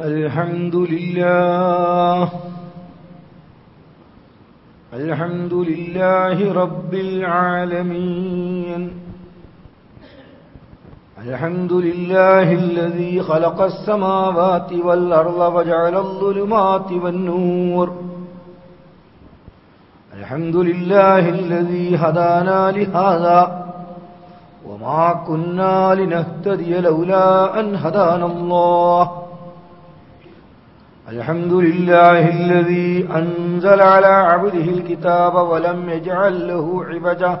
الحمد لله. الحمد لله رب العالمين. الحمد لله الذي خلق السماوات والأرض وجعل الظلمات والنور. الحمد لله الذي هدانا لهذا وما كنا لنهتدي لولا أن هدانا الله. الحمد لله الذي أنزل على عبده الكتاب ولم يجعل له عبجة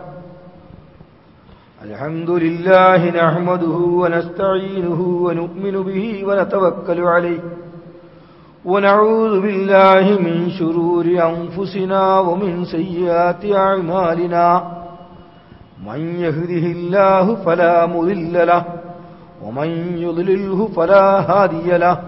الحمد لله نحمده ونستعينه ونؤمن به ونتوكل عليه. ونعوذ بالله من شرور أنفسنا ومن سيئات أعمالنا. من يهده الله فلا مذل له ومن يضلله فلا هادي له.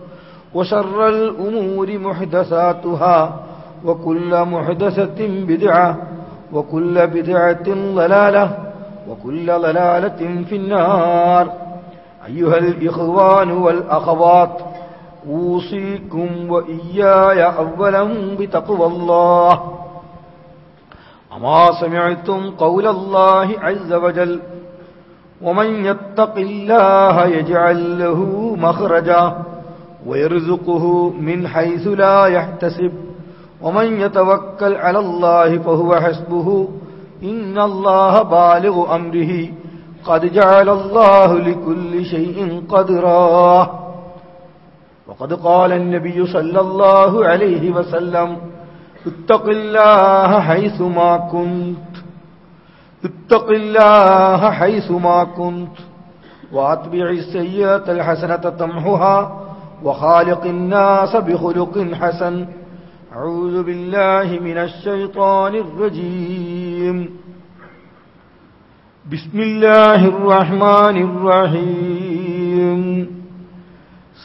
وشر الأمور محدثاتها وكل محدثة بدعة وكل بدعة ضلالة وكل ضلالة في النار. أيها الإخوان والأخوات أوصيكم وإياي أولا بتقوى الله. أما سمعتم قول الله عز وجل ومن يتق الله يجعل له مخرجا ويرزقه من حيث لا يحتسب. ومن يتوكل على الله فهو حسبه. إن الله بالغ أمره. قد جعل الله لكل شيء قدرا. وقد قال النبي صلى الله عليه وسلم اتق الله حيث ما كنت. اتق الله حيث ما كنت. وأتبع السيئة الحسنة تمحها وخالق الناس بخلق حسن. أعوذ بالله من الشيطان الرجيم. بسم الله الرحمن الرحيم.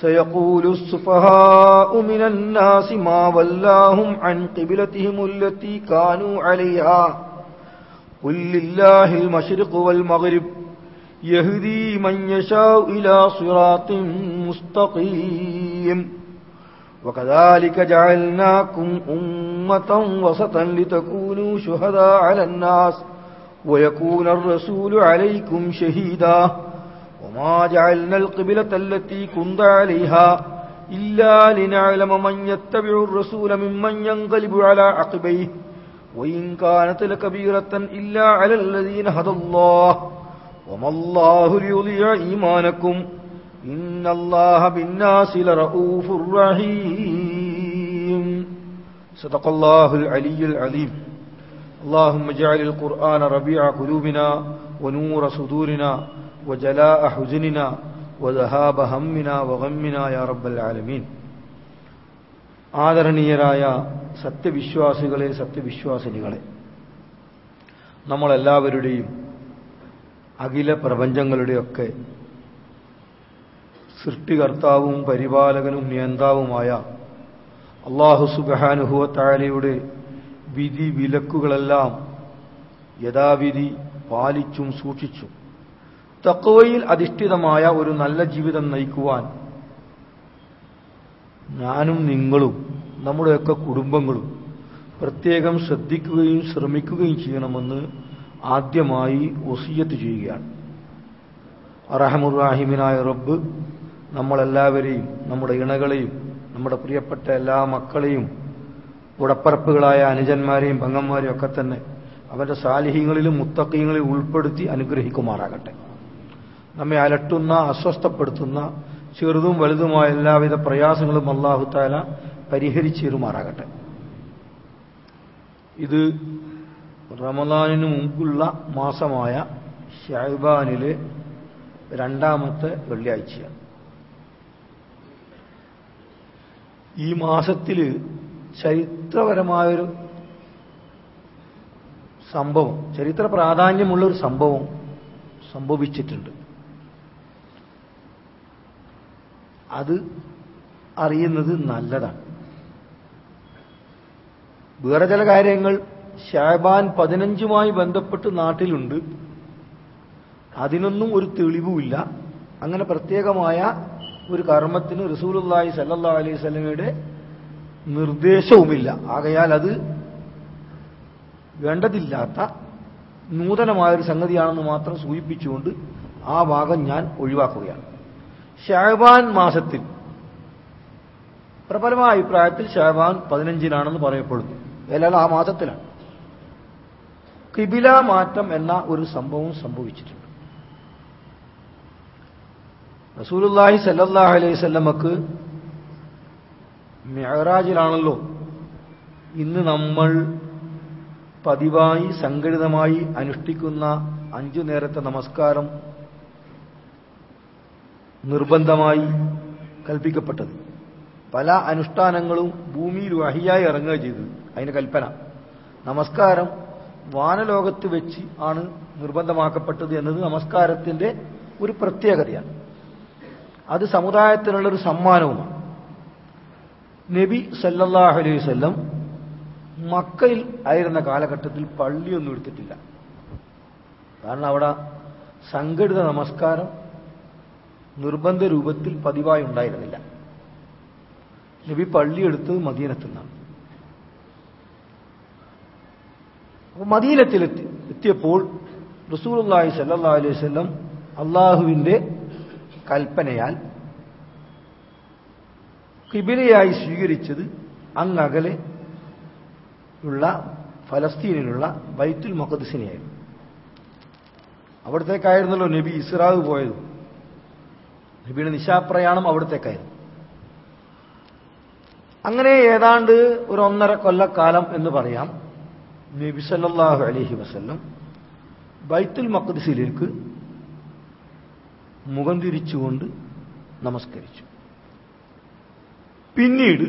سيقول السفهاء من الناس ما ولاهم عن قبلتهم التي كانوا عليها. قل لله المشرق والمغرب. يهدي من يشاء إلى صراط مستقيم. وكذلك جعلناكم أمة وسطا لتكونوا شهداء على الناس ويكون الرسول عليكم شهيدا. وما جعلنا القبلة التي كنت عليها إلا لنعلم من يتبع الرسول ممن ينقلب على عقبيه. وإن كانت لكبيرة إلا على الذين هدى الله. وما الله ليضيع إيمانكم إن الله بالناس لرؤوف رحيم صدق الله العلي العظيم اللهم اجعل القرآن ربيع قلوبنا ونور صدورنا وجلاء حزننا وذهاب همنا وغمنا يا رب العالمين ആദരണീയരായ സത്യവിശ്വാസികളെ സത്യവിശ്വാസിനികളെ നമ്മളെല്ലാവരുടെയും അഖില പ്രപഞ്ചങ്ങളുടെയൊക്കെ സൃഷ്ടികർത്താവും പരിപാലകനും നിയന്താവുമായ അള്ളാഹു സുബാനുഹുവ താലയുടെ വിധി വിലക്കുകളെല്ലാം യഥാവിധി പാലിച്ചും സൂക്ഷിച്ചും. തക്കവയിൽ അധിഷ്ഠിതമായ ഒരു നല്ല ജീവിതം നയിക്കുവാൻ ഞാനും നിങ്ങളും നമ്മുടെയൊക്കെ കുടുംബങ്ങളും പ്രത്യേകം ശ്രദ്ധിക്കുകയും ശ്രമിക്കുകയും ചെയ്യണമെന്ന് ആദ്യമായി ഒസിയത്ത് ചെയ്യുകയാണ്. അറഹമുറാഹിമിനായ റബ്ബ് നമ്മളെല്ലാവരെയും നമ്മുടെ ഇണകളെയും നമ്മുടെ പ്രിയപ്പെട്ട എല്ലാ മക്കളെയും ഉടപ്പറപ്പുകളായ അനുജന്മാരെയും പങ്ങന്മാരെയും ഒക്കെ തന്നെ അവന്റെ സാലിഹ്യങ്ങളിലും മുത്തക്കീങ്ങളിലും ഉൾപ്പെടുത്തി അനുഗ്രഹിക്കുമാറാകട്ടെ. നമ്മെ അലട്ടുന്ന അസ്വസ്ഥപ്പെടുത്തുന്ന ചെറുതും വലുതുമായ എല്ലാവിധ പ്രയാസങ്ങളും അള്ളാഹുത്താല പരിഹരിച്ചേരുമാറാകട്ടെ ഇത് റമദാനിന് മുമ്പുള്ള മാസമായ ഷൈബാനിലെ രണ്ടാമത്തെ വെള്ളിയാഴ്ചയാണ്. ഈ മാസത്തിൽ ചരിത്രപരമായൊരു സംഭവം ചരിത്ര പ്രാധാന്യമുള്ള ഒരു സംഭവം സംഭവിച്ചിട്ടുണ്ട്. അത് അറിയുന്നത് നല്ലതാണ്. വേറെ ചില കാര്യങ്ങൾ ഷാബാൻ പതിനഞ്ചുമായി ബന്ധപ്പെട്ട് നാട്ടിലുണ്ട്. അതിനൊന്നും ഒരു തെളിവുമില്ല. അങ്ങനെ പ്രത്യേകമായ ഒരു കർമ്മത്തിന് റസൂലുള്ളാഹി സല്ലാ അലൈഹി സ്വലമയുടെ നിർദ്ദേശവുമില്ല. ആകയാൽ അത് വേണ്ടതില്ലാത്ത നൂതനമായൊരു സംഗതിയാണെന്ന് മാത്രം സൂചിപ്പിച്ചുകൊണ്ട് ആ ഭാഗം ഞാൻ ഒഴിവാക്കുകയാണ്. ഷാബാൻ മാസത്തിൽ പ്രബലമായ അഭിപ്രായത്തിൽ ഷാബാൻ പതിനഞ്ചിനാണെന്ന് പറയപ്പെടുന്നു. ഏതായാലും ആ മാസത്തിലാണ്. കിബില മാറ്റം എന്ന ഒരു സംഭവം സംഭവിച്ചിട്ടുണ്ട്. റസൂലുല്ലാഹി സല്ലല്ലാഹു അലൈഹി സ്വല്ലമക്ക് മെഹറാജിലാണല്ലോ ഇന്ന് നമ്മൾ പതിവായി സംഘടിതമായി അനുഷ്ഠിക്കുന്ന അഞ്ചു നേരത്തെ നമസ്കാരം നിർബന്ധമായി കൽപ്പിക്കപ്പെട്ടത്. പല അനുഷ്ഠാനങ്ങളും ഭൂമിയിൽ വഹിയായി ഇറങ്ങുക ചെയ്തത്. അതിന് കൽപ്പന. നമസ്കാരം വാനലോകത്ത് വെച്ച് ആണ് നിർബന്ധമാക്കപ്പെട്ടത് എന്നത് നമസ്കാരത്തിന്റെ ഒരു പ്രത്യേകതയാണ്. അത് സമുദായത്തിനുള്ളൊരു സമ്മാനവുമാണ്. നബി സല്ലല്ലാഹു അലൈഹി വസല്ലം മക്കയിൽ ആയിരുന്ന കാലഘട്ടത്തിൽ പള്ളിയൊന്നും എടുത്തിട്ടില്ല. കാരണം അവിടെ സംഘടിത നമസ്കാരം നിർബന്ധ രൂപത്തിൽ പതിവായി ഉണ്ടായിരുന്നില്ല. നബി പള്ളിയെടുത്തത് മദീനത്തിൽ അപ്പോൾ മദീനത്തിലെത്തി എത്തിയപ്പോൾ റസൂലുള്ളാഹി സല്ലാ അലൈഹി വസല്ലം അള്ളാഹുവിന്റെ കൽപ്പനയാൽ കിബിലയായി സ്വീകരിച്ചത് അങ്ങകലെ ഉള്ള ഫലസ്തീനിലുള്ള ബൈത്തുൽ മഖദ്സിനെയായിരുന്നു. അവിടത്തേക്കായിരുന്നല്ലോ നബി ഇസ്രാവ് പോയത്. നബിയുടെ നിശാപ്രയാണം അവിടത്തേക്കായിരുന്നു. അങ്ങനെ ഏതാണ്ട് ഒരു ഒന്നര കൊല്ലക്കാലം എന്ന് പറയാം. നബി സല്ലല്ലാഹു അലൈഹി വസല്ലം ബൈത്തുൽ മക്കദിസിലേക്ക് മുഖം തിരിച്ചുകൊണ്ട് നമസ്കരിച്ചു. പിന്നീട്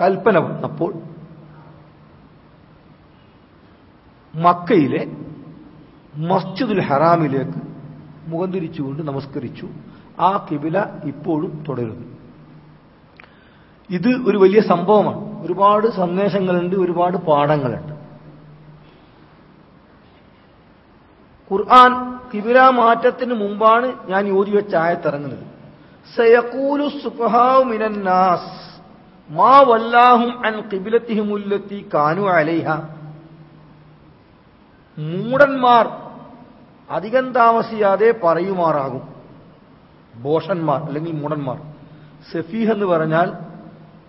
കൽപ്പന വന്നപ്പോൾ മക്കയിലെ മസ്ജിദുൽ ഹറാമിലേക്ക് മുഖം തിരിച്ചുകൊണ്ട് നമസ്കരിച്ചു. ആ കിബില ഇപ്പോഴും തുടരുന്നു. ഇത് ഒരു വലിയ സംഭവമാണ്. ഒരുപാട് സന്ദേശങ്ങളുണ്ട് ഒരുപാട് പാഠങ്ങളുണ്ട്. ഖുർആൻ കിബില മാറ്റത്തിന് മുമ്പാണ് ഞാൻ യോജി വെച്ച ആയത്തിറങ്ങുന്നത്. സയക്കൂലു മിനന്നാസ് മാ വല്ലാഹും അൻ കിബിലത്തിഹിമുല്ലത്തി കാനു അലൈഹ. മൂടന്മാർ അധികം താമസിയാതെ പറയുമാറാകും. ബോഷന്മാർ അല്ലെങ്കിൽ മൂടന്മാർ. സഫീഹ് എന്ന് പറഞ്ഞാൽ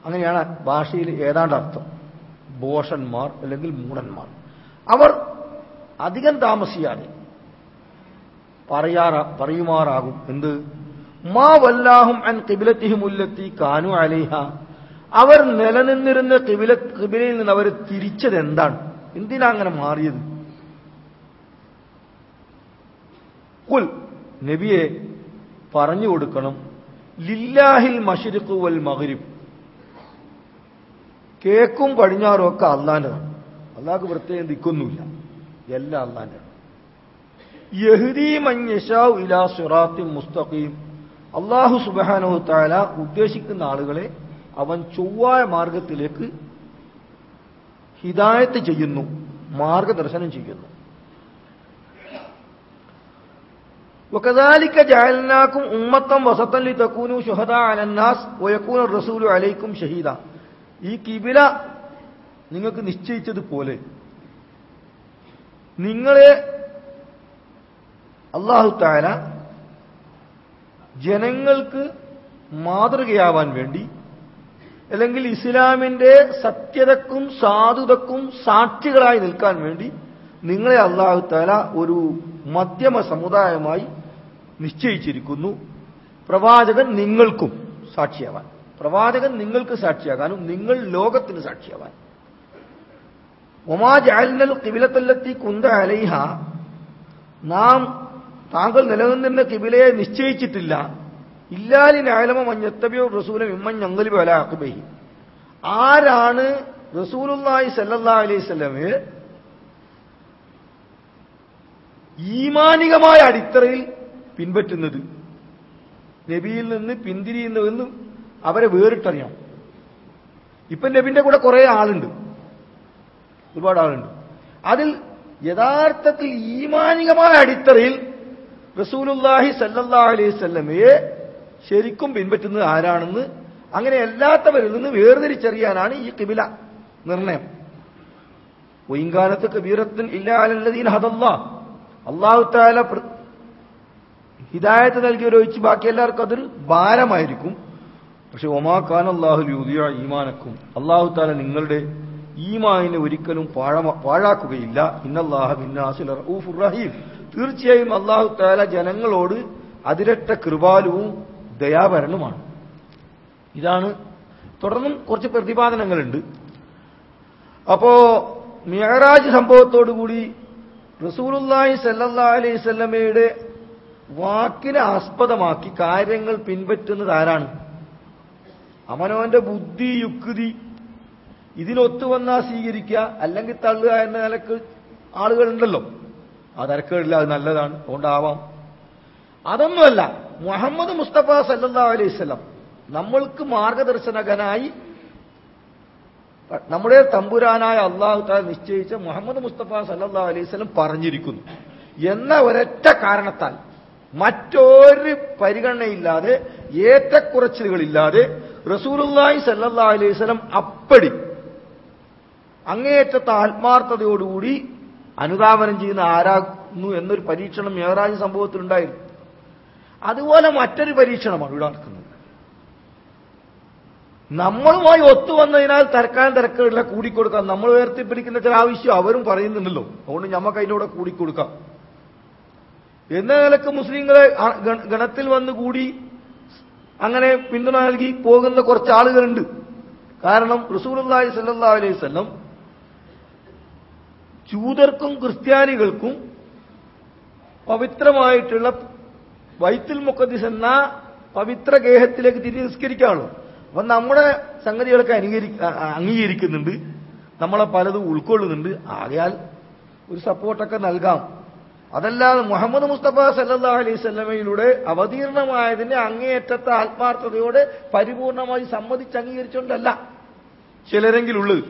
അങ്ങനെയാണ് ഭാഷയിൽ ഏതാണ്ട് അർത്ഥം. ബോഷന്മാർ അല്ലെങ്കിൽ മൂടന്മാർ. അവർ അധികം താമസിയാതെ പറയാറ പറയുമാറാകും. എന്ത്? മാ വല്ലാഹും അൻ കിബിലത്തിഹിമുല്ലത്തി കാനു അലേഹ. അവർ നിലനിന്നിരുന്ന കിബില കിബിലയിൽ നിന്ന് അവർ തിരിച്ചത് എന്താണ്? എന്തിനാ അങ്ങനെ മാറിയത്? കുൽ നബിയെ പറഞ്ഞു കൊടുക്കണം. ലില്ലാഹിൽ മഷിരുക്കുവൽ വൽ കേക്കും പടിഞ്ഞാറും ഒക്കെ അള്ളാൻ്റെതാണ് അള്ളാഹ്ക്ക് പ്രത്യേകം ദിക്കൊന്നുമില്ല എല്ലാം അള്ളാൻ്റെതാണ് യഹ്ദീ മൻ യശാഉ ഇലാ സിറാത്തിൻ മുസ്തഖീം അള്ളാഹു സുബ്ഹാനഹു തആല ഉദ്ദേശിക്കുന്ന ആളുകളെ അവൻ ചൊവ്വായ മാർഗത്തിലേക്ക് ഹിദായത്ത് ചെയ്യുന്നു മാർഗദർശനം ചെയ്യുന്നു وكذلك جعلناكم أمة وسطا لتكونوا شهداء على الناس ويكون الرسول عليكم شهيدا ഈ കിബില നിങ്ങൾക്ക് നിശ്ചയിച്ചതുപോലെ നിങ്ങളെ അള്ളാഹു താര ജനങ്ങൾക്ക് മാതൃകയാവാൻ വേണ്ടി അല്ലെങ്കിൽ ഇസ്ലാമിന്റെ സത്യതക്കും സാധുതക്കും സാക്ഷികളായി നിൽക്കാൻ വേണ്ടി നിങ്ങളെ അള്ളാഹു താല ഒരു മധ്യമ സമുദായമായി നിശ്ചയിച്ചിരിക്കുന്നു. പ്രവാചകൻ നിങ്ങൾക്കും സാക്ഷിയാവാൻ. പ്രവാചകൻ നിങ്ങൾക്ക് സാക്ഷിയാകാനും നിങ്ങൾ ലോകത്തിന് സാക്ഷിയാവാൻ ഒമാ ജാലിനൽ കിബിലത്തല്ലെത്തി കുന്ത അലൈഹ. നാം താങ്കൾ നിലനിന്നിരുന്ന കിബിലയെ നിശ്ചയിച്ചിട്ടില്ല. ഇല്ലാലിൻ ആലമ മഞ്ഞത്തബിയോ റസൂലും ഇമ്മൻ ഞങ്ങളിൽ വല അക്കുബഹി ആരാണ് റസൂലുല്ലായി സല്ലാ അലൈഹി സ്വലമെ ഈമാനികമായ അടിത്തറയിൽ പിൻപറ്റുന്നത്? നബിയിൽ നിന്ന് പിന്തിരിയുന്നതെന്ന് അവരെ വേറിട്ടറിയാം. ഇപ്പൊ നബിന്റെ കൂടെ കുറെ ആളുണ്ട്. ഒരുപാട് ആളുണ്ട്. അതിൽ യഥാർത്ഥത്തിൽ ഈമാനികമായ അടിത്തറയിൽ റസൂലുല്ലാഹി സല്ലല്ലാഹു അലൈഹി സ്വല്ലമയെ ശരിക്കും പിൻപറ്റുന്നത് ആരാണെന്ന് അങ്ങനെ അല്ലാത്തവരിൽ നിന്ന് വേർതിരിച്ചറിയാനാണ് ഈ കിബില നിർണയം. ഒയിങ്കാലത്ത് കബീറത്തിൻ ഇല്ലാലല്ലതീൻ ഹദല്ലാ. അള്ളാഹു താല ഹിദായത്ത് നൽകിയവരൊഴിച്ച് ബാക്കി എല്ലാവർക്കും അതൊരു ഭാരമായിരിക്കും. പക്ഷെ ഒമാ ഖാൻ അള്ളാഹു ലൂതിയ ഈമാനക്കും. അള്ളാഹു താല നിങ്ങളുടെ ഈമാനിനെ ഒരിക്കലും പാഴ പാഴാക്കുകയില്ല. ഇന്നല്ലാഹ ബിന്നാസിൽ റഹീം. തീർച്ചയായും അള്ളാഹു താല ജനങ്ങളോട് അതിരട്ട കൃപാലുവും ദയാപരനുമാണ് ഇതാണ് തുടർന്നും കുറച്ച് പ്രതിപാദനങ്ങളുണ്ട്. അപ്പോ മിയറാജ് സംഭവത്തോടുകൂടി റസൂലുല്ലാഹി സല്ലാ അലൈഹി സ്വല്ലമയുടെ വാക്കിനെ ആസ്പദമാക്കി കാര്യങ്ങൾ പിൻപറ്റുന്നത് ആരാണ്? അവനവന്റെ ബുദ്ധി യുക്തി ഇതിനൊത്തു വന്നാൽ സ്വീകരിക്കുക അല്ലെങ്കിൽ തള്ളുക എന്ന നിലയ്ക്ക് ആളുകളുണ്ടല്ലോ. ആ തിരക്കുകളില്ല അത് നല്ലതാണ് അതുകൊണ്ടാവാം. അതൊന്നുമല്ല മുഹമ്മദ് മുസ്തഫ സല്ലാ അലൈഹി സ്വലം നമ്മൾക്ക് മാർഗദർശനകനായി നമ്മുടെ തമ്പുരാനായ അള്ളാഹു താല നിശ്ചയിച്ച മുഹമ്മദ് മുസ്തഫ സല്ലാ അലൈഹി സ്വലം പറഞ്ഞിരിക്കുന്നു. എന്ന ഒരൊറ്റ കാരണത്താൽ മറ്റൊരു പരിഗണനയില്ലാതെ ഏറ്റക്കുറച്ചിലുകളില്ലാതെ റസൂലുല്ലാഹി സല്ലാ അലൈഹി സ്വലം അപ്പടി അങ്ങേയറ്റത്തെ ആത്മാർത്ഥതയോടുകൂടി അനുധാവനം ചെയ്യുന്ന ആരാകുന്നു എന്നൊരു പരീക്ഷണം മേറാജ് സംഭവത്തിലുണ്ടായിരുന്നു. അതുപോലെ മറ്റൊരു പരീക്ഷണമാണ് ഇവിടെ നടക്കുന്നത്. നമ്മളുമായി ഒത്തുവന്നതിനാൽ തരക്കാൻ തിരക്കുകളില്ല കൂടിക്കൊടുക്കാം. നമ്മൾ ഉയർത്തിപ്പിടിക്കുന്ന ചില ആവശ്യം അവരും പറയുന്നുണ്ടല്ലോ. അതുകൊണ്ട് നമുക്ക് അതിനോട് കൂടിക്കൊടുക്കാം. എന്ന നിലയ്ക്ക് മുസ്ലിങ്ങളെ ഗണത്തിൽ വന്ന് കൂടി അങ്ങനെ പിന്തുണ നൽകി പോകുന്ന കുറച്ച് ആളുകളുണ്ട്. കാരണം റസൂലി സല്ലാ അലൈഹി സ്വല്ലം ജൂതർക്കും ക്രിസ്ത്യാനികൾക്കും പവിത്രമായിട്ടുള്ള വൈത്തുൽ മുഖദ്ദിസ് എന്ന പവിത്ര ഗേഹത്തിലേക്ക് തിരി നിസ്കരിക്കാണല്ലോ അപ്പൊ നമ്മുടെ സംഗതികളൊക്കെ അംഗീകരിക്കുന്നുണ്ട്. നമ്മളെ പലതും ഉൾക്കൊള്ളുന്നുണ്ട്. ആകയാൽ ഒരു സപ്പോർട്ടൊക്കെ നൽകാം. അതല്ലാതെ മുഹമ്മദ് മുസ്തഫ സല്ലാ അലൈഹി സ്വല്ലമയിലൂടെ അവതീർണമായതിന്റെ അങ്ങേയറ്റത്തെ ആത്മാർത്ഥതയോടെ പരിപൂർണമായി സമ്മതിച്ച് അംഗീകരിച്ചുകൊണ്ടല്ല ചിലരെങ്കിലുള്ളത്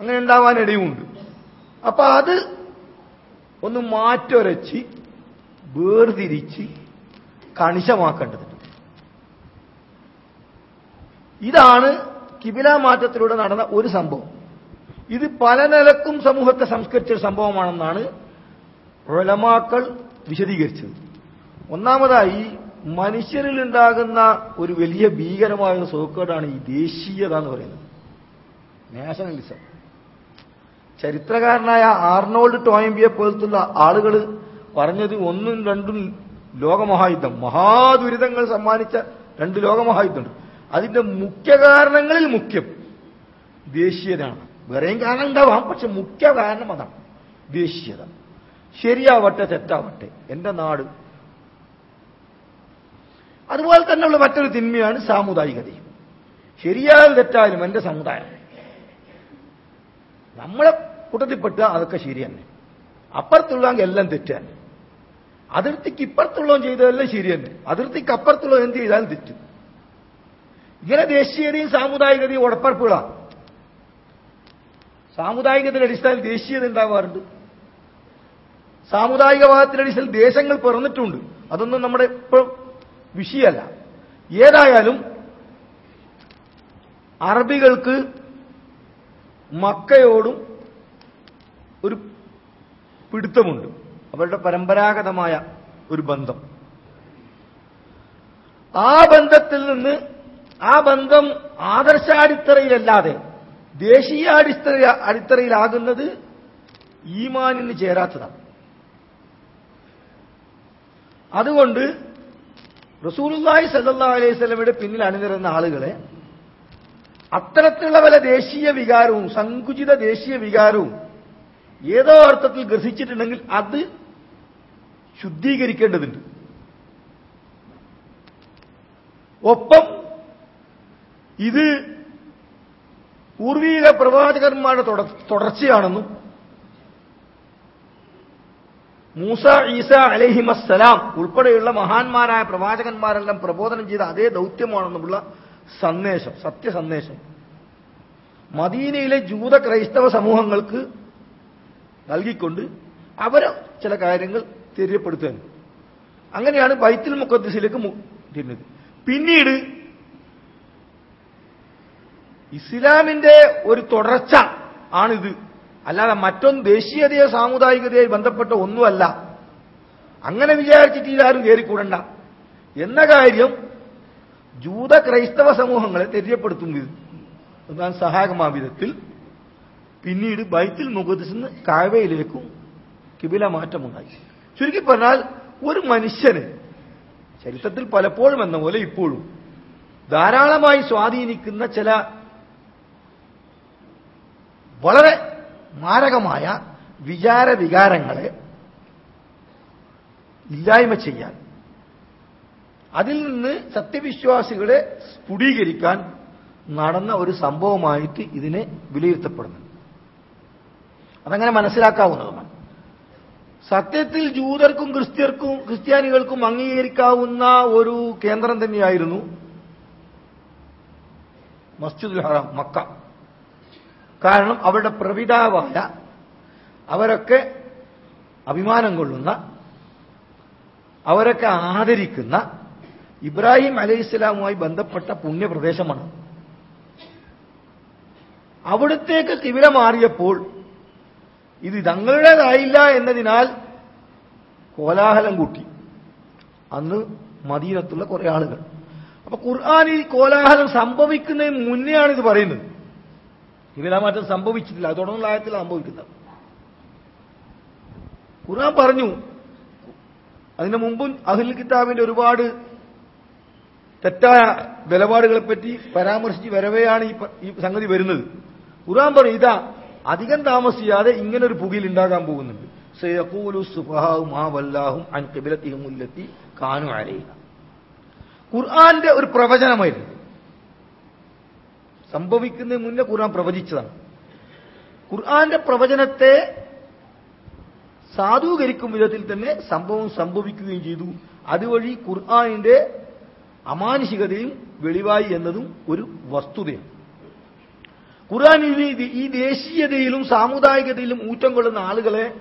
അങ്ങനെ ഉണ്ടാവാൻ ഇടയുമുണ്ട്. അപ്പൊ അത് ഒന്ന് മാറ്റൊരച്ച് വേർതിരിച്ച് കണിശമാക്കേണ്ടതുണ്ട്. ഇതാണ് കിബില മാറ്റത്തിലൂടെ നടന്ന ഒരു സംഭവം. ഇത് പല നിലക്കും സമൂഹത്തെ സംസ്കരിച്ച സംഭവമാണെന്നാണ് ഒലമാക്കൾ വിശദീകരിച്ചത് ഒന്നാമതായി മനുഷ്യരിൽ ഉണ്ടാകുന്ന ഒരു വലിയ ഭീകരമായ ഒരു സോക്കേടാണ് ഈ ദേശീയത എന്ന് പറയുന്നത്. നാഷണലിസം. ചരിത്രകാരനായ ആർണോൾഡ് ടോയംബിയെ പോലത്തുള്ള ആളുകൾ പറഞ്ഞത് ഒന്നും രണ്ടും ലോകമഹായുദ്ധം. മഹാദുരിതങ്ങൾ സമ്മാനിച്ച രണ്ട് ലോകമഹായുദ്ധമുണ്ട് അതിന്റെ മുഖ്യ കാരണങ്ങളിൽ മുഖ്യം ദേശീയതയാണ്. വേറെയും കാരണം ഉണ്ടാവാം പക്ഷെ മുഖ്യ കാരണം അതാണ്. ദേശീയത. ശരിയാവട്ടെ തെറ്റാവട്ടെ. എന്റെ നാട്. അതുപോലെ തന്നെയുള്ള മറ്റൊരു തിന്മയാണ് സാമുദായികതയും. ശരിയായാലും തെറ്റായാലും എന്റെ സമുദായം. നമ്മളെ കൂട്ടത്തിൽപ്പെട്ട അതൊക്കെ ശരി തന്നെ. അപ്പുറത്തുള്ളവെങ്കിൽ എല്ലാം തെറ്റ് തന്നെ. അതിർത്തിക്ക് ഇപ്പുറത്തുള്ളവൻ ചെയ്തതെല്ലാം ശരി തന്നെ. അതിർത്തിക്ക് അപ്പുറത്തുള്ളവൻ എന്ത് ചെയ്താലും തെറ്റ്. ഇങ്ങനെ ദേശീയതയും സാമുദായികതയും ഉടപ്പറപ്പുകളാണ് സാമുദായികതയുടെ അടിസ്ഥാനത്തിൽ ദേശീയത ഉണ്ടാവാറുണ്ട്. സാമുദായികവാദത്തിന്റെ അടിസ്ഥാനത്തിൽ ദേശങ്ങൾ പിറന്നിട്ടുണ്ട്. അതൊന്നും നമ്മുടെ ഇപ്പോൾ വിഷയമല്ല. ഏതായാലും അറബികൾക്ക് മക്കയോടും ഒരു പിടുത്തമുണ്ട്. അവരുടെ പരമ്പരാഗതമായ ഒരു ബന്ധം. ആ ബന്ധത്തിൽ നിന്ന് ആ ബന്ധം ആദർശാടിത്തറയിലല്ലാതെ ദേശീയ അടിത്തറ അടിത്തറയിലാകുന്നത് ഈമാനിന് ചേരാത്തതാണ്. അതുകൊണ്ട് റസൂലുള്ളാഹി സല്ലാ അലൈഹി വസല്ലമയുടെ പിന്നിൽ അണിനിരുന്ന ആളുകളെ അത്തരത്തിലുള്ള പല ദേശീയ വികാരവും സങ്കുചിത ദേശീയ വികാരവും ഏതോ അർത്ഥത്തിൽ ഗ്രസിച്ചിട്ടുണ്ടെങ്കിൽ അത് ശുദ്ധീകരിക്കേണ്ടതുണ്ട്. ഒപ്പം ഇത് പൂർവീക പ്രവാചകന്മാരുടെ തുട- തുടർച്ചയാണെന്നും മൂസ ഈസ അലഹിമസ്സലാം ഉൾപ്പെടെയുള്ള മഹാന്മാരായ പ്രവാചകന്മാരെല്ലാം പ്രബോധനം ചെയ്ത അതേ ദൗത്യമാണെന്നുള്ള സന്ദേശം സത്യസന്ദേശം. മദീനയിലെ ജൂത ക്രൈസ്തവ സമൂഹങ്ങൾക്ക് നൽകിക്കൊണ്ട് അവർ ചില കാര്യങ്ങൾ തെര്യപ്പെടുത്തുക അങ്ങനെയാണ് ബൈത്തുൽ മുക്കദ്സിലേക്ക് തിരിഞ്ഞത്. പിന്നീട് ഇസ്ലാമിന്റെ ഒരു തുടർച്ച ആണിത്. അല്ലാതെ മറ്റൊന്ന് ദേശീയതയോ സാമുദായികതയോ ബന്ധപ്പെട്ട ഒന്നുമല്ല. അങ്ങനെ വിചാരിച്ചിട്ട് ഇതാരും കയറിക്കൂടണ്ട. എന്ന കാര്യം ജൂത ക്രൈസ്തവ സമൂഹങ്ങളെ തെറ്റിയപ്പെടുത്തും വിധം. സഹായകമാ വിധത്തിൽ പിന്നീട് ബൈത്തിൽ മുഖദ്സിൽ നിന്ന് കാവയിലേക്കും കിബില മാറ്റമുണ്ടായി. ചുരുക്കി പറഞ്ഞാൽ ഒരു മനുഷ്യന് ചരിത്രത്തിൽ പലപ്പോഴും എന്ന പോലെ ഇപ്പോഴും ധാരാളമായി സ്വാധീനിക്കുന്ന ചില വളരെ മാരകമായ വിചാരവികാരങ്ങളെ ഇല്ലായ്മ ചെയ്യാൻ അതിൽ നിന്ന് സത്യവിശ്വാസികളെ സ്ഫുടീകരിക്കാൻ നടന്ന ഒരു സംഭവമായിട്ട് ഇതിനെ വിലയിരുത്തപ്പെടുന്നു. അതങ്ങനെ മനസ്സിലാക്കാവുന്നതുമാണ് സത്യത്തിൽ ജൂതർക്കും ക്രിസ്ത്യർക്കും ക്രിസ്ത്യാനികൾക്കും അംഗീകരിക്കാവുന്ന ഒരു കേന്ദ്രം തന്നെയായിരുന്നു മസ്ജിദുൽ ഹറാം മക്ക. കാരണം അവരുടെ പ്രവിതാവായ അവരൊക്കെ അഭിമാനം കൊള്ളുന്ന അവരൊക്കെ ആദരിക്കുന്ന ഇബ്രാഹിം അലൈഹിസ്സലാമുമായി ബന്ധപ്പെട്ട പുണ്യപ്രദേശമാണ്. അവിടത്തേക്ക് കിവില മാറിയപ്പോൾ ഇത് തങ്ങളുടേതായില്ല എന്നതിനാൽ കോലാഹലം കൂട്ടി. അന്ന് മദീനത്തുള്ള കുറെ ആളുകൾ. അപ്പൊ ഖുർആാനിൽ കോലാഹലം സംഭവിക്കുന്നതിന് മുന്നെയാണ് ഇത് പറയുന്നത്. കിവിലമാറ്റം സംഭവിച്ചിട്ടില്ല. അത് തുടർന്നുള്ള ആയത്തിൽ സംഭവിക്കുന്നത്. ഖുർആൻ പറഞ്ഞു അതിനു മുമ്പും അഹുൽ കിതാബിന്റെ ഒരുപാട് തെറ്റായ നിലപാടുകളെ പറ്റി പരാമർശിച്ച് വരവെയാണ് ഈ സംഗതി വരുന്നത്. ഖുർആൻ പറഞ്ഞു ഇതാ അധികം താമസിയാതെ ഇങ്ങനെ ഒരു പുകയിൽ ഉണ്ടാകാൻ പോകുന്നുണ്ട്. ഖുർആന്റെ ഒരു പ്രവചനമായിരുന്നു. സംഭവിക്കുന്നതിന് മുന്നേ ഖുർആൻ പ്രവചിച്ചതാണ്. ഖുർആന്റെ പ്രവചനത്തെ സാധൂകരിക്കും വിധത്തിൽ തന്നെ സംഭവം സംഭവിക്കുകയും ചെയ്തു. അതുവഴി ഖുർആാനിന്റെ അമാനുഷികതയും വെളിവായി എന്നതും ഒരു വസ്തുതയാണ്. ഖുർആൻ ഈ- ദേശീയതയിലും സാമുദായികതയിലും ഊറ്റം കൊള്ളുന്ന ആളുകളെ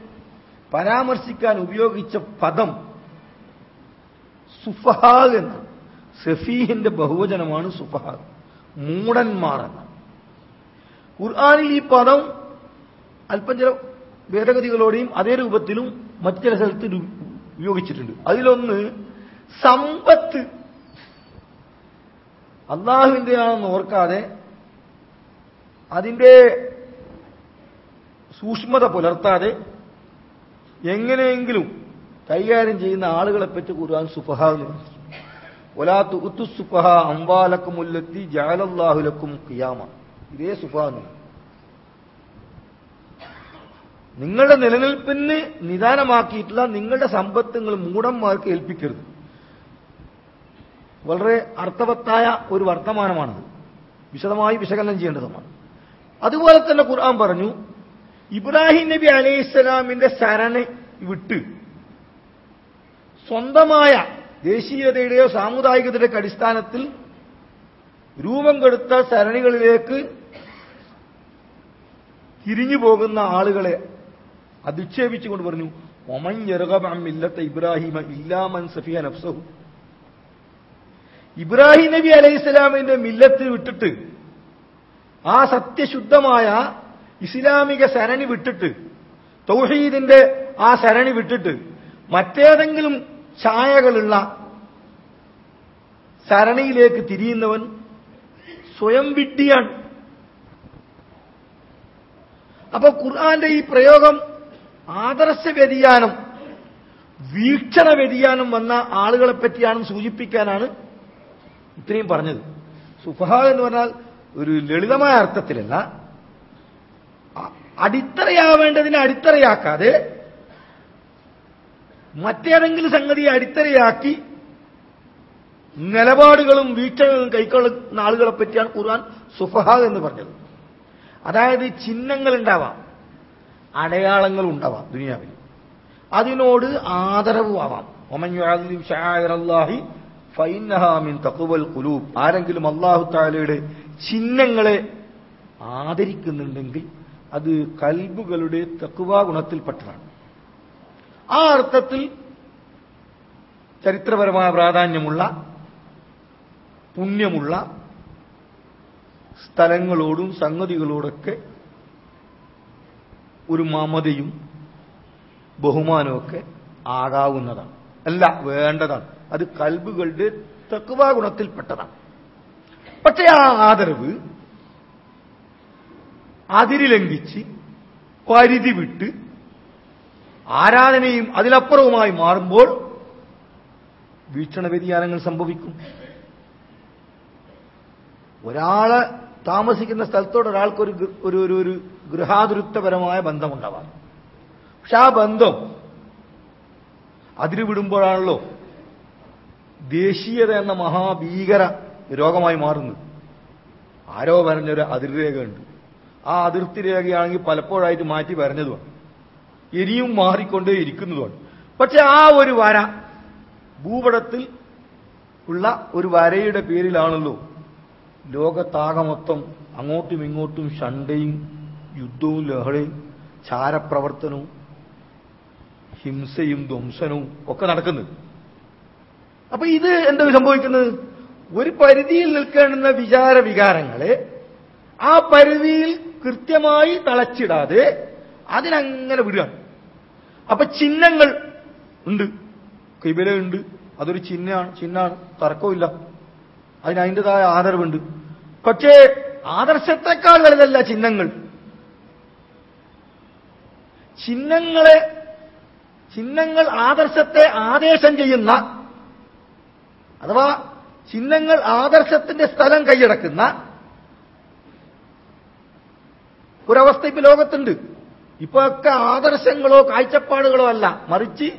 പരാമർശിക്കാൻ ഉപയോഗിച്ച പദം സുഫഹാഗ് എന്ന സഫീഹിന്റെ ബഹുവചനമാണ് സുഫഹാ മൂടന്മാർ. എന്ന് ഖുർആാനിൽ ഈ പദം അല്പം ചില ഭേദഗതികളോടെയും അതേ രൂപത്തിലും മറ്റു ചില സ്ഥലത്ത് ഉപയോഗിച്ചിട്ടുണ്ട്. അതിലൊന്ന് സമ്പത്ത്. അള്ളാഹുവിന്റെയാണെന്ന് ഓർക്കാതെ അതിന്റെ സൂക്ഷ്മത പുലർത്താതെ എങ്ങനെയെങ്കിലും കൈകാര്യം ചെയ്യുന്ന ആളുകളെപ്പറ്റി ഖുർആൻ സുഫഹ എന്ന് പറഞ്ഞു ഉത്തു സുഫഹ ഖിയാമ ഇതേ നിങ്ങളുടെ നിലനിൽപ്പിന് നിദാനമാക്കിയിട്ടുള്ള നിങ്ങളുടെ സമ്പത്ത് നിങ്ങൾ മൂടന്മാർക്ക് ഏൽപ്പിക്കരുത്. വളരെ അർത്ഥവത്തായ ഒരു വർത്തമാനമാണത്. വിശദമായി വിശകലനം ചെയ്യേണ്ടതുമാണ്. അതുപോലെ തന്നെ ഖുർആൻ പറഞ്ഞു ഇബ്രാഹിം നബി അലൈഹിസ്സലാമിന്റെ ശരണ വിട്ട് സ്വന്തമായ ദേശീയതയുടെയോ സാമുദായികതയുടെയൊക്കെ അടിസ്ഥാനത്തിൽ രൂപം കൊടുത്ത സരണികളിലേക്ക് തിരിഞ്ഞു പോകുന്ന ആളുകളെ അധിക്ഷേപിച്ചുകൊണ്ട് പറഞ്ഞു ഒമൻ ഇല്ലത്തെ ഇബ്രാഹിമ ഇല്ലാമൻ സഫിയ നഫ്സഹു. ഇബ്രാഹിം നബി അലൈഹി ഇസ്ലാമിന്റെ മില്ലത്ത് വിട്ടിട്ട് ആ സത്യശുദ്ധമായ ഇസ്ലാമിക സരണി വിട്ടിട്ട് തൗഹീദിന്റെ ആ സരണി വിട്ടിട്ട് മറ്റേതെങ്കിലും ഛായകളുള്ള സരണിയിലേക്ക് തിരിയുന്നവൻ സ്വയം വിഡ്ഢിയാണ്. അപ്പൊ ഖുർആന്റെ ഈ പ്രയോഗം ആദർശ വ്യതിയാനം വീക്ഷണ വ്യതിയാനം വന്ന ആളുകളെ പറ്റിയാണ് സൂചിപ്പിക്കാനാണ് ഇത്രയും പറഞ്ഞത്. സുഫഹ എന്ന് പറഞ്ഞാൽ ഒരു ലളിതമായ അർത്ഥത്തിലല്ല അടിത്തറയാവേണ്ടതിനെ അടിത്തറയാക്കാതെ മറ്റേതെങ്കിലും സംഗതിയെ അടിത്തറയാക്കി നിലപാടുകളും വീക്ഷണങ്ങളും കൈക്കൊള്ളുന്ന ആളുകളെ പറ്റിയാണ് ഖുർആൻ സുഫഹ എന്ന് പറഞ്ഞത്. അതായത് ചിഹ്നങ്ങൾ ഉണ്ടാവാം അടയാളങ്ങൾ ഉണ്ടാവാം ദുനിയാവിൽ. അതിനോട് ആദരവും ആവാം. ഖുലൂബ്. ആരെങ്കിലും അള്ളാഹു താലയുടെ ചിഹ്നങ്ങളെ ആദരിക്കുന്നുണ്ടെങ്കിൽ അത് കൽബുകളുടെ തഖ്വ ഗുണത്തിൽപ്പെട്ടതാണ്. ആ അർത്ഥത്തിൽ ചരിത്രപരമായ പ്രാധാന്യമുള്ള പുണ്യമുള്ള സ്ഥലങ്ങളോടും സംഗതികളോടൊക്കെ ഒരു മമതയും ബഹുമാനമൊക്കെ ആകാവുന്നതാണ്. അല്ല വേണ്ടതാണ്. അത് കൽബുകളുടെ തക്കുവാ ഗുണത്തിൽപ്പെട്ടതാണ്. പക്ഷേ ആ ആദരവ് അതിരി ലംഘിച്ച് പരിധി വിട്ട് ആരാധനയും അതിലപ്പുറവുമായി മാറുമ്പോൾ വീക്ഷണ വ്യതിയാനങ്ങൾ സംഭവിക്കും. ഒരാൾ താമസിക്കുന്ന സ്ഥലത്തോട് ഒരാൾക്ക് ഒരു ഒരു ഒരു ഒരു ഗൃഹാതുരത്വപരമായ ബന്ധമുണ്ടാവാം. പക്ഷെ ആ ബന്ധം അതിര് വിടുമ്പോഴാണല്ലോ ദേശീയത എന്ന മഹാഭീകര രോഗമായി മാറുന്നത്. ആരോ പറഞ്ഞൊരു അതിർരേഖയുണ്ട്. ആ അതിർത്തി രേഖയാണെങ്കിൽ പലപ്പോഴായിട്ട് മാറ്റി വരഞ്ഞതുമാണ്. ഇനിയും മാറിക്കൊണ്ടേ ഇരിക്കുന്നതുമാണ് പക്ഷെ ആ ഒരു വര ഭൂപടത്തിൽ ഉള്ള ഒരു വരയുടെ പേരിലാണല്ലോ ലോകത്താകമൊത്തം അങ്ങോട്ടും ഇങ്ങോട്ടും ഷണ്ടയും യുദ്ധവും ലഹളയും ചാരപ്രവർത്തനവും ഹിംസയും ധ്വംസനവും ഒക്കെ നടക്കുന്നത്. അപ്പൊ ഇത് എന്താ സംഭവിക്കുന്നത്? ഒരു പരിധിയിൽ നിൽക്കേണ്ടുന്ന വിചാര വികാരങ്ങളെ ആ പരിധിയിൽ കൃത്യമായി തളച്ചിടാതെ അതിനങ്ങനെ വിടുകയാണ്. അപ്പൊ ചിഹ്നങ്ങൾ ഉണ്ട്. കിബില ഉണ്ട്. അതൊരു ചിഹ്നമാണ്. ചിഹ്നമാണ്. തർക്കമില്ല അതിന് അതിന്റെതായ ആദരവുണ്ട്. പക്ഷേ ആദർശത്തെക്കാൾ വലുതല്ല ചിഹ്നങ്ങൾ. ചിഹ്നങ്ങളെ ചിഹ്നങ്ങൾ ആദർശത്തെ ആദേശം ചെയ്യുന്ന അഥവാ ചിഹ്നങ്ങൾ ആദർശത്തിന്റെ സ്ഥലം കൈയടക്കുന്ന ഒരവസ്ഥ ഇപ്പൊ ലോകത്തുണ്ട്. ഇപ്പൊ ഒക്കെ ആദർശങ്ങളോ കാഴ്ചപ്പാടുകളോ അല്ല. മറിച്ച്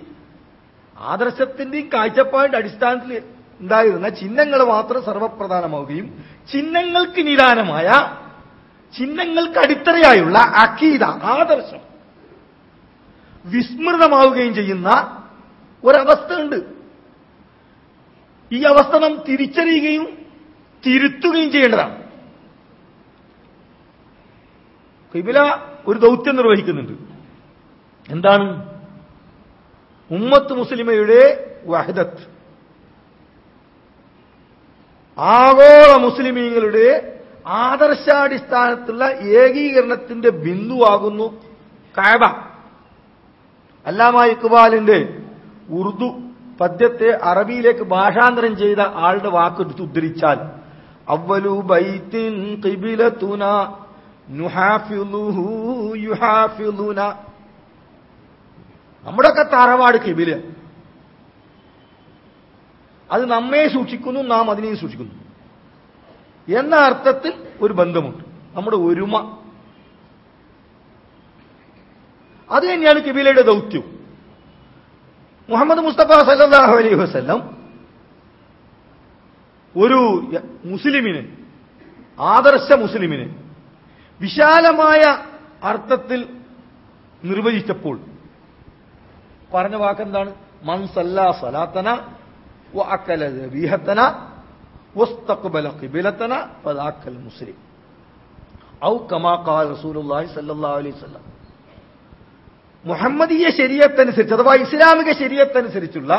ആദർശത്തിന്റെയും കാഴ്ചപ്പാടിന്റെ അടിസ്ഥാനത്തിൽ ഉണ്ടായിരുന്ന ചിഹ്നങ്ങൾ മാത്രം സർവപ്രധാനമാവുകയും ചിഹ്നങ്ങൾക്ക് നിദാനമായ ചിഹ്നങ്ങൾക്ക് അടിത്തറയായുള്ള അഖീത ആദർശം വിസ്മൃതമാവുകയും ചെയ്യുന്ന ഒരവസ്ഥയുണ്ട്. ഈ അവസ്ഥ നാം തിരിച്ചറിയുകയും തിരുത്തുകയും ചെയ്യേണ്ടതാണ്. കിബില ഒരു ദൗത്യം നിർവഹിക്കുന്നുണ്ട്. എന്താണ്? ഉമ്മത്ത് മുസ്ലിമയുടെ വഹദത്ത്. ആഗോള മുസ്ലിമീങ്ങളുടെ ആദർശാടിസ്ഥാനത്തുള്ള ഏകീകരണത്തിന്റെ ബിന്ദുവാകുന്നു കായബ അല്ലാമ ഇക്ബാലിന്റെ ഉറുദു പദ്യത്തെ അറബിയിലേക്ക് ഭാഷാന്തരം ചെയ്ത ആളുടെ വാക്കെടുത്ത് ഉദ്ധരിച്ചാൽ അവലു ബൈത്തിൻ ഖിബിലതുന നമ്മുടെയൊക്കെ തറവാട് കിബിൽ. അത് നമ്മെ സൂക്ഷിക്കുന്നു നാം അതിനെയും സൂക്ഷിക്കുന്നു. എന്ന അർത്ഥത്തിൽ ഒരു ബന്ധമുണ്ട്. നമ്മുടെ ഒരുമ. അത് തന്നെയാണ് കിബിലയുടെ ദൗത്യം. മുഹമ്മദ് മുസ്തഫ സല്ലാഹു അലൈഹി വസ്ല്ലം ഒരു മുസ്ലിമിന് ആദർശ മുസ്ലിമിന് വിശാലമായ അർത്ഥത്തിൽ നിർവചിച്ചപ്പോൾ പറഞ്ഞ വാക്കെന്താണ്? മൻസല്ല സലാത്തന അക്കല വിഹത്തന വസ്തഖ്ബല കിബിലത്തന പതാക്കൽ മുസ്ലിം. ഔ കമാ ഖാല റസൂലുള്ളാഹി സ്വല്ലല്ലാഹു അലൈഹി മുഹമ്മദീയ ശരീരത്തനുസരിച്ച് അഥവാ ഇസ്ലാമിക ശരീരത്തനുസരിച്ചുള്ള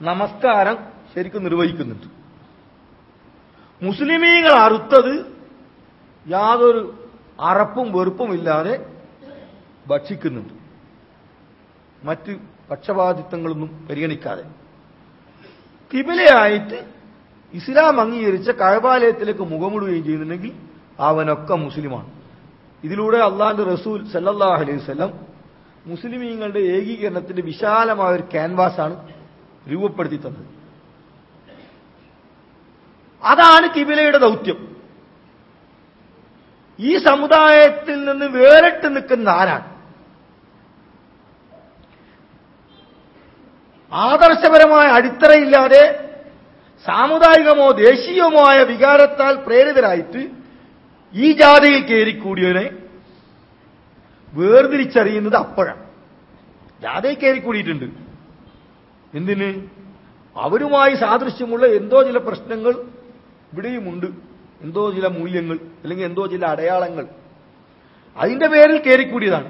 നമസ്കാരം ശരിക്കും നിർവഹിക്കുന്നുണ്ട്. മുസ്ലിമീങ്ങൾ അറുത്തത് യാതൊരു അറപ്പും വെറുപ്പുമില്ലാതെ ഭക്ഷിക്കുന്നുണ്ട്. മറ്റ് പക്ഷപാതിത്വങ്ങളൊന്നും പരിഗണിക്കാതെ. കിബിലയായിട്ട് ഇസ്ലാം അംഗീകരിച്ച കഴബാലയത്തിലേക്ക് മുഖമിടുകയും ചെയ്യുന്നുണ്ടെങ്കിൽ അവനൊക്കെ മുസ്ലിമാണ്. ഇതിലൂടെ അള്ളാന്റെ റസൂൽ സല്ലല്ലാഹു അലൈഹി മുസ്ലിമീങ്ങളുടെ ഏകീകരണത്തിന്റെ വിശാലമായ ഒരു ക്യാൻവാസാണ് രൂപപ്പെടുത്തി തന്നത്. അതാണ് കിബിലയുടെ ദൗത്യം. ഈ സമുദായത്തിൽ നിന്ന് വേറിട്ട് നിൽക്കുന്ന ആരാണ്? ആദർശപരമായ അടിത്തറയില്ലാതെ സാമുദായികമോ ദേശീയമോ ആയ വികാരത്താൽ പ്രേരിതരായിട്ട് ഈ ജാതിയിൽ കയറിക്കൂടിയവനെ വേർതിരിച്ചറിയുന്നത് അപ്പോഴാണ്. ജാഥയിൽ കയറിക്കൂടിയിട്ടുണ്ട്. എന്തിന്? അവരുമായി സാദൃശ്യമുള്ള എന്തോ ചില പ്രശ്നങ്ങൾ ഇവിടെയുമുണ്ട്. എന്തോ ചില മൂല്യങ്ങൾ അല്ലെങ്കിൽ എന്തോ ചില അടയാളങ്ങൾ. അതിന്റെ പേരിൽ കയറിക്കൂടിയതാണ്.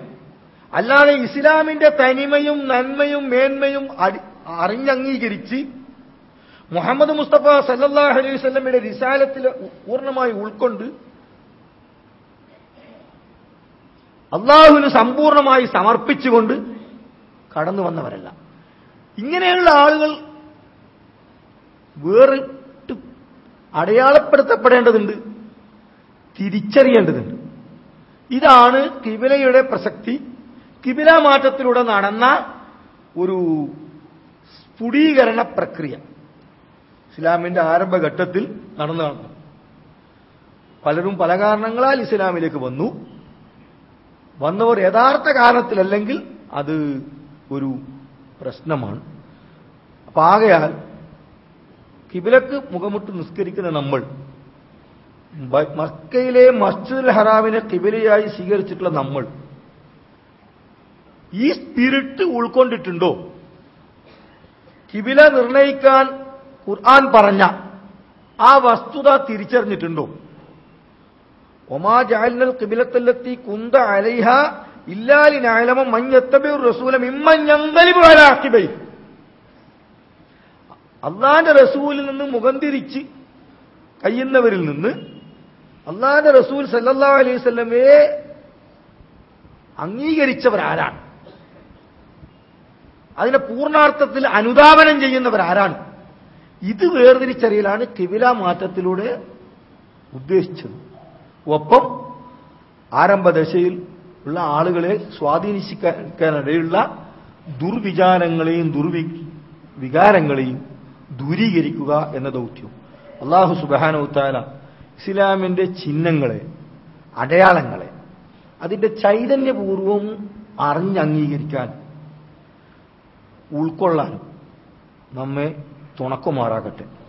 അല്ലാതെ ഇസ്ലാമിന്റെ തനിമയും നന്മയും മേന്മയും അറിഞ്ഞംഗീകരിച്ച് മുഹമ്മദ് മുസ്തഫ സല്ലല്ലാഹു അലൈഹി സ്വല്ലമ്മയുടെ റിസാലത്തിൽ പൂർണമായി ഉൾക്കൊണ്ട് അള്ളാഹുവിന് സമ്പൂർണമായി സമർപ്പിച്ചുകൊണ്ട് കടന്നു വന്നവരല്ല ഇങ്ങനെയുള്ള ആളുകൾ വേറിട്ട് അടയാളപ്പെടുത്തപ്പെടേണ്ടതുണ്ട്. തിരിച്ചറിയേണ്ടതുണ്ട്. ഇതാണ് കിബിലയുടെ പ്രസക്തി. കിബില മാറ്റത്തിലൂടെ നടന്ന ഒരു സ്ഫുടീകരണ പ്രക്രിയ. ഇസ്ലാമിന്റെ ആരംഭഘട്ടത്തിൽ നടന്നതാണ്. പലരും പല കാരണങ്ങളാൽ ഇസ്ലാമിലേക്ക് വന്നു. വന്നവർ യഥാർത്ഥ കാരണത്തിലല്ലെങ്കിൽ അത് ഒരു പ്രശ്നമാണ്. അപ്പൊ ആകയാൽ കിബിലക്ക് മുഖമുട്ട് നിസ്കരിക്കുന്ന നമ്മൾ മക്കയിലെ മസ്ജിദുൽ ഹറാമിനെ കിബിലയായി സ്വീകരിച്ചിട്ടുള്ള നമ്മൾ ഈ സ്പിരിറ്റ് ഉൾക്കൊണ്ടിട്ടുണ്ടോ? കിബില നിർണയിക്കാൻ ഖുർആൻ പറഞ്ഞ ആ വസ്തുത തിരിച്ചറിഞ്ഞിട്ടുണ്ടോ? ഒമാ ജാലിനൽ കിബിലത്തല്ലെത്തി കുന്ത അലൈഹ ഇല്ലാലി റസൂലം മഞ്ഞത്തബിർ റസൂല മിമ്മഞ്ഞങ്കലിബാലാക്കിബൈ അള്ളാന്റെ റസൂലിൽ നിന്ന് മുഖം തിരിച്ച് കഴിയുന്നവരിൽ നിന്ന് അള്ളാന്റെ റസൂൽ സല്ലാ അലൈഹി സ്വല്ലമയെ അംഗീകരിച്ചവരാരാണ്. അതിനെ പൂർണാർത്ഥത്തിൽ അനുധാവനം ചെയ്യുന്നവരാരാണ്. ഇത് വേർതിരിച്ചറിയലാണ് കിവില മാറ്റത്തിലൂടെ ഉദ്ദേശിച്ചത്. ഒപ്പം ആരംഭദശയിൽ ഉള്ള ആളുകളെ സ്വാധീനിക്കാനിടയുള്ള ദുർവിചാരങ്ങളെയും ദുർവി വികാരങ്ങളെയും ദൂരീകരിക്കുക എന്ന ദൗത്യം. അള്ളാഹു സുബാനവുത്താല ഇസ്ലാമിന്റെ ചിഹ്നങ്ങളെ അടയാളങ്ങളെ അതിന്റെ ചൈതന്യപൂർവം അറിഞ്ഞംഗീകരിക്കാൻ ഉൾക്കൊള്ളാൻ നമ്മെ തുണക്കുമാറാകട്ടെ.